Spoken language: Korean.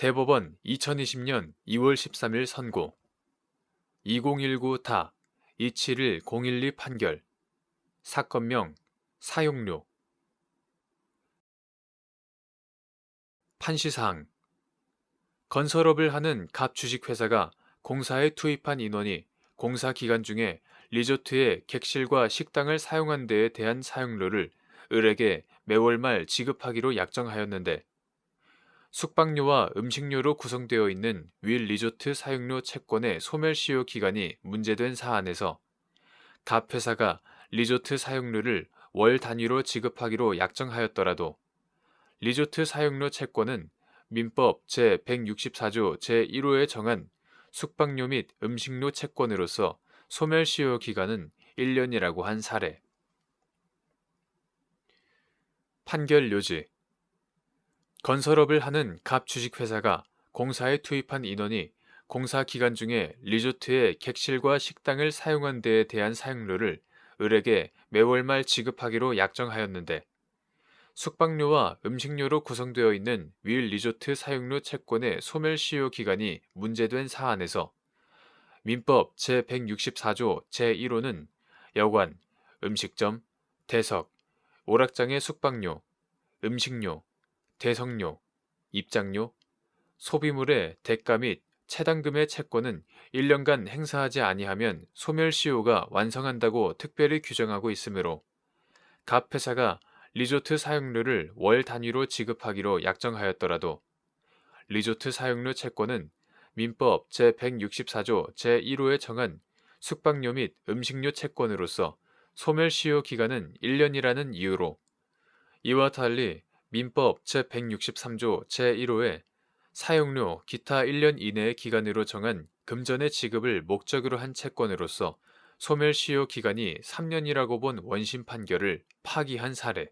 대법원 2020년 2월 13일 선고. 2019타 271-012 판결. 사건명 사용료. 판시사항. 건설업을 하는 갑 주식회사가 공사에 투입한 인원이 공사 기간 중에 리조트의 객실과 식당을 사용한 데에 대한 사용료를 을에게 매월 말 지급하기로 약정하였는데 숙박료와 음식료로 구성되어 있는 윌 리조트 사용료 채권의 소멸시효 기간이 문제된 사안에서 갑 회사가 리조트 사용료를 월 단위로 지급하기로 약정하였더라도 리조트 사용료 채권은 민법 제164조 제1호에 정한 숙박료 및 음식료 채권으로서 소멸시효 기간은 1년이라고 한 사례. 판결 요지 건설업을 하는 갑 주식회사가 공사에 투입한 인원이 공사 기간 중에 리조트의 객실과 식당을 사용한 데에 대한 사용료를 을에게 매월 말 지급하기로 약정하였는데 숙박료와 음식료로 구성되어 있는 윌 리조트 사용료 채권의 소멸시효 기간이 문제된 사안에서 민법 제164조 제1호는 여관, 음식점, 대석, 오락장의 숙박료, 음식료, 대성료, 입장료, 소비물의 대가 및 채당금의 채권은 1년간 행사하지 아니하면 소멸시효가 완성한다고 특별히 규정하고 있으므로 갑 회사가 리조트 사용료를 월 단위로 지급하기로 약정하였더라도 리조트 사용료 채권은 민법 제164조 제1호에 정한 숙박료 및 음식료 채권으로서 소멸시효 기간은 1년이라는 이유로 이와 달리 민법 제163조 제1호에 사용료 기타 1년 이내의 기간으로 정한 금전의 지급을 목적으로 한 채권으로서 소멸시효 기간이 3년이라고 본 원심 판결을 파기한 사례